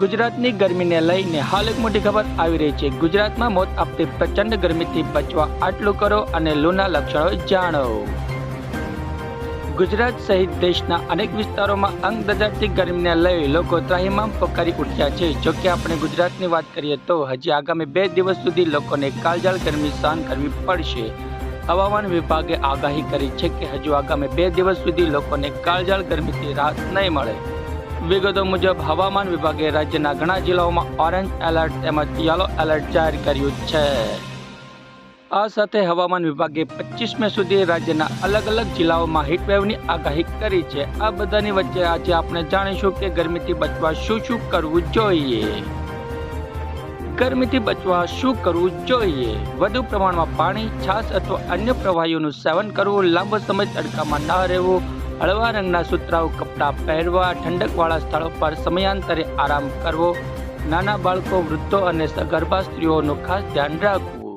ગુજરાતની ગરમીને લઈને હાલ એક મોટી ખબર આવી રહી છે. ગુજરાતમાં મોત આપતી પ્રચંડ ગરમીથી બચવા આટલું કરો અને લૂના લક્ષણો જાણો. ગુજરાત સહિત દેશના અનેક વિસ્તારોમાં અંગ દજાડતી ગરમીને લઈ લોકો ત્રાહિમામ પોકારી ઉઠ્યા છે. જો કે આપણે ગુજરાતની વાત કરીએ તો હજી આગામી બે દિવસ સુધી લોકોને કાળજાળ ગરમી સહન કરવી પડશે. હવામાન વિભાગે આગાહી કરી છે કે હજુ આગામી બે દિવસ સુધી લોકોને કાળજાળ ગરમીથી રાહત નહીં મળે. વિગતો મુજબ હવામાન વિભાગે રાજ્યના ઘણા જિલ્લાઓમાં ઓરેન્જ એલર્ટ તેમજ યલો એલર્ટ જાહેર કર્યું છે. આ સાથે હવામાન વિભાગે પચીસ મે સુધી રાજ્યના અલગ અલગ જિલ્લાઓમાં હીટવેવની આગાહી કરી છે. આ બધાની વચ્ચે આજે આપણે જાણીશું કે ગરમીથી બચવા શું શું કરવું જોઈએ. ગરમીથી બચવા શું કરવું જોઈએ? વધુ પ્રમાણમાં પાણી, છાશ અથવા અન્ય પ્રવાહીઓનું સેવન કરવું, લાંબો સમય તડકામાં ન રહેવું હળવા રંગના સુતરાઉ કપડાં પહેરવા ઠંડકવાળા સ્થળો પર સમયાંતરે આરામ કરવો, નાના બાળકો, વૃદ્ધો અને સગર્ભા સ્ત્રીઓનું ખાસ ધ્યાન રાખવું.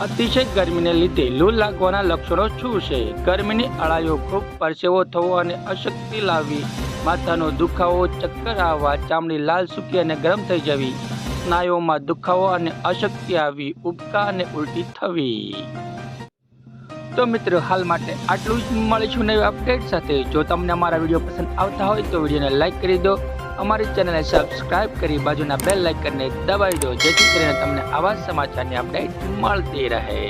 અતિશય ગરમીને લીધે લૂ લાગવાના લક્ષણો શું છે? ગરમીની અળાઈઓ ખૂબ પરસેવો થવો અને અશક્તિ લાવવી, માથાનો દુખાવો, ચક્કર આવવા, ચામડી લાલ સૂકી અને ગરમ થઈ જવી, સ્નાયુઓમાં દુખાવો અને અશક્તિ આવી, ઉબકા અને ઉલટી થવી. તો મિત્રો, હાલ માટે આટલું જ. મળીશું નવી અપડેટ સાથે. જો તમને અમારા વીડિયો પસંદ આવતા હોય તો વિડીયોને લાઇક કરી દો. અમારી ચેનલને સબસ્ક્રાઇબ કરી બાજુના બેલ લાઇકનને દબાવી દો. જેથી કરીને તમને આવા સમાચારની અપડેટ મળતી રહે.